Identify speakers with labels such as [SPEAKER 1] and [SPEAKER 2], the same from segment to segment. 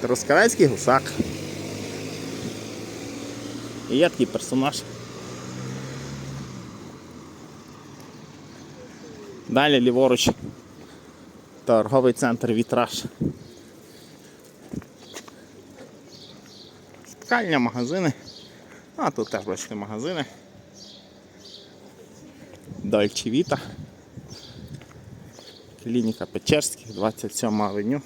[SPEAKER 1] Трускавецький гусак. І є такий персонаж. Далі ліворуч. Торговий центр вітраж. Ткальня, магазини. А тут теж бачите магазини. Дольче Віта. Клініка Печерських, 27 авеню.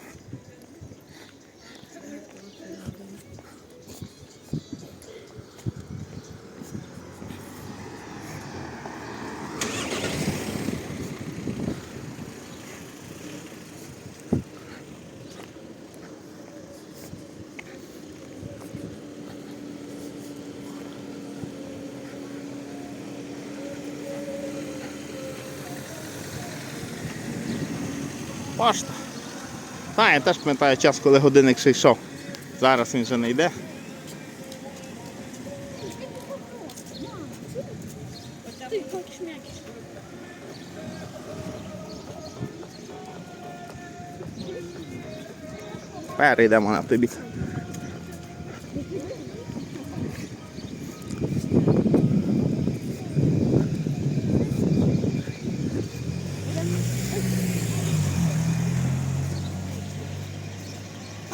[SPEAKER 1] Пошта. Та, я теж пам'ятаю час, коли годинник ще йшов. Зараз він вже не йде. Перейдемо на той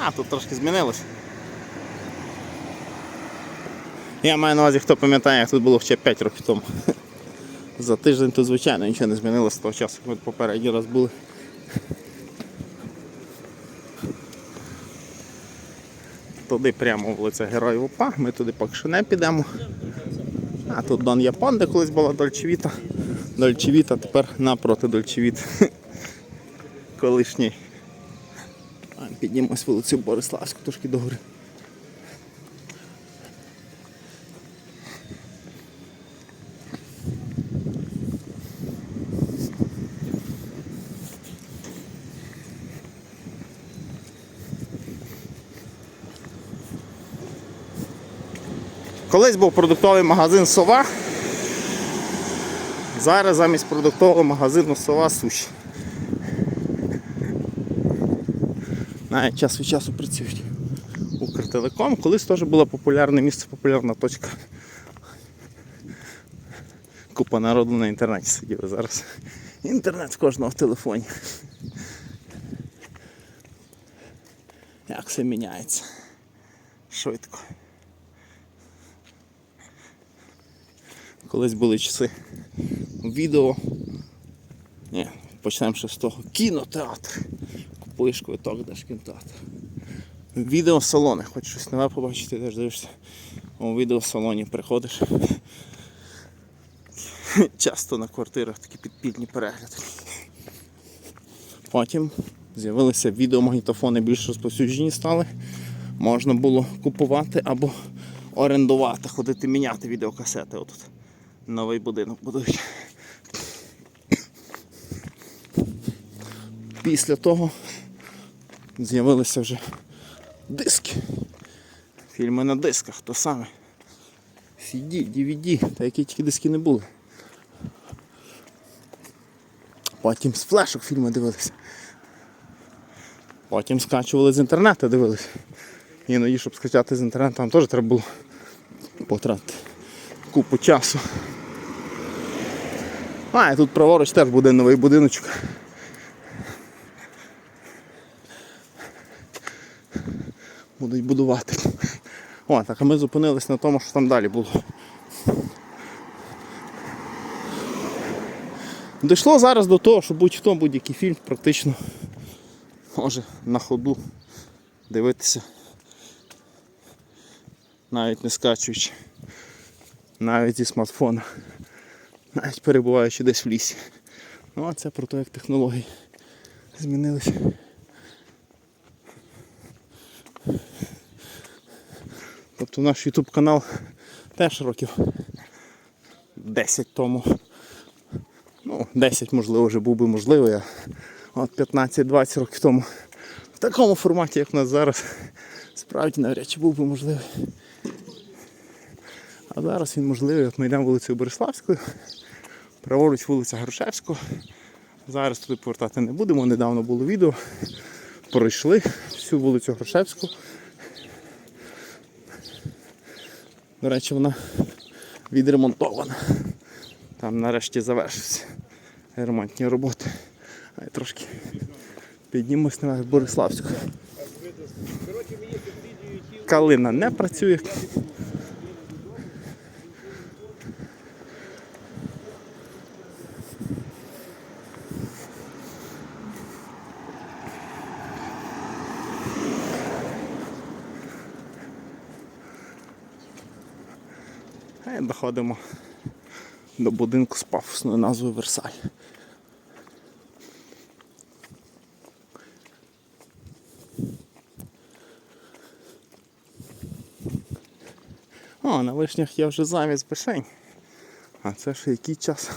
[SPEAKER 1] А, тут трошки змінилось. Я маю на увазі, хто пам'ятає, як тут було ще 5 років тому. За тиждень тут, звичайно, нічого не змінилося з того часу, як ми попередній раз були. Туди прямо вулиця Героїв УПА, ми туди поки що не підемо. А тут Дон Япон, де колись була Дольчевіта. Дольчевіта тепер напроти Дольчевіт. Колишній. Піднімось вулицю Бориславську трошки догори. Колись був продуктовий магазин Сова. Зараз замість продуктового магазину Сова суші. Навіть час від часу працюють. Укртелеком. Колись теж було популярне місце, популярна точка. Купа народу на інтернеті сиділи зараз. Інтернет в кожного в телефоні. Як все міняється. Швидко. Колись були часи відео. Ні, почнемо ще з того. Кінотеатр. Купуєш квиток, даш кінотеатр. Відеосалони. Хочеш щось нове побачити, теж дивишся. У відеосалоні приходиш. Часто на квартирах такі підпільні перегляди. Потім з'явилися відеомагнітофони більш розповсюджені стали. Можна було купувати або орендувати, ходити міняти відеокасети. Отут новий будинок будують. Після того з'явилися вже диски. Фільми на дисках, то саме. CD, DVD, та які тільки диски не були. Потім з флешок фільми дивилися. Потім скачували з інтернету, дивилися. Іноді, щоб скачати з інтернету, там теж треба було потратити купу часу. А, і тут праворуч теж буде новий будиночок. Будуть будувати. О, так а ми зупинились на тому, що там далі було. Дійшло зараз до того, що будь-хто будь-який фільм практично може на ходу дивитися, навіть не скачуючи, навіть зі смартфона, навіть перебуваючи десь в лісі. Ну а це про те, як технології змінилися. Тобто наш YouTube канал теж років 10 тому. Ну, 10 можливо вже був би можливий, а от 15-20 років тому в такому форматі, як в нас зараз, справді навряд чи був би можливий. А зараз він можливий. От ми йдемо вулицею Бориславською, праворуч вулиця Грушевського. Зараз туди повертати не будемо. Недавно було відео. пройшли всю вулицю Грушевську. До речі, вона відремонтована. Там нарешті завершився ремонтні роботи. А я трошки піднімусь на Бориславську. Калина не працює. І доходимо до будинку з пафосною назвою Версаль. О, на вишнях є вже замість вишень. А це ще який час?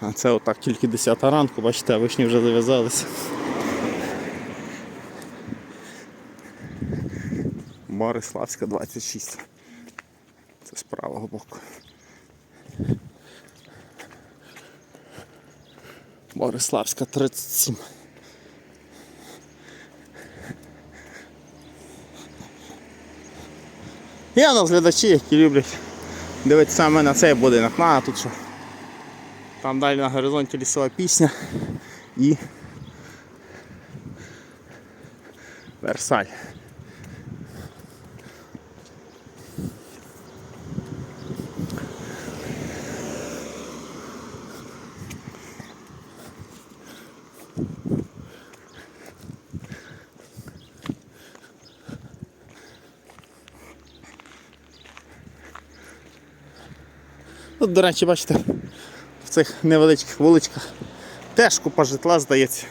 [SPEAKER 1] А це отак тільки 10 ранку, бачите, вишні вже зав'язалися. Бориславська 26. Це з правого боку. Бориславська 37. Є у нас глядачі, які люблять дивитися саме на цей будинок. Ну, а тут що? Там далі на горизонті лісова пісня і Версаль. Тут, до речі, бачите, в цих невеличких вуличках теж купа житла здається.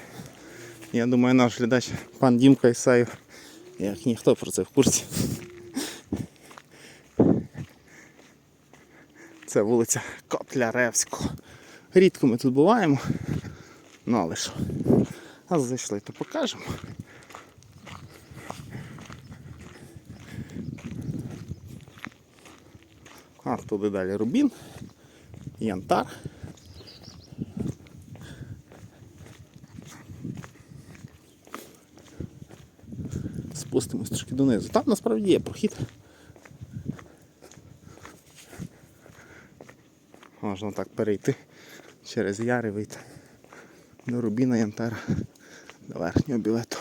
[SPEAKER 1] Я думаю, наш глядач пан Дімка Ісаєв, як ніхто про це в курсі. Це вулиця Котляревського. Рідко ми тут буваємо, ну але що. А зайшли, то покажемо. А туди далі рубін, янтар. Спустимось трошки донизу. Там насправді є прохід. Можна так перейти через яри вийти до рубіна янтара, до верхнього білету.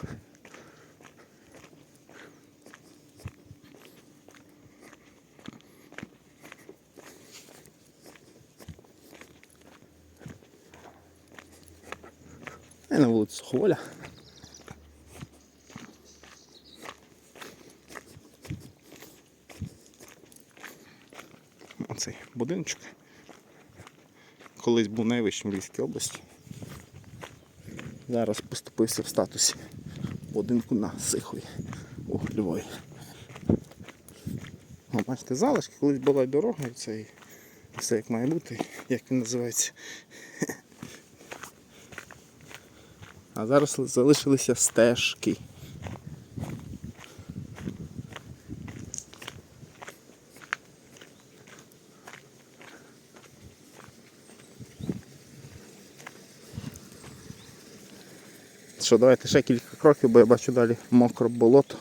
[SPEAKER 1] І на вулицю Суховоля. Оцей будиночок. Колись був найвищим в Львівській області. Зараз поступився в статусі будинку на Сихові у Львові. Бачите, залишки, колись була дорога, це все як має бути, як він називається. А зараз залишилися стежки. Що, давайте ще кілька кроків, бо я бачу далі мокро болото.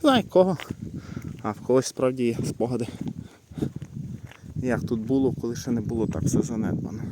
[SPEAKER 1] Знаю кого. А в когось справді є спогади. Як тут було, коли ще не було так все занедбано.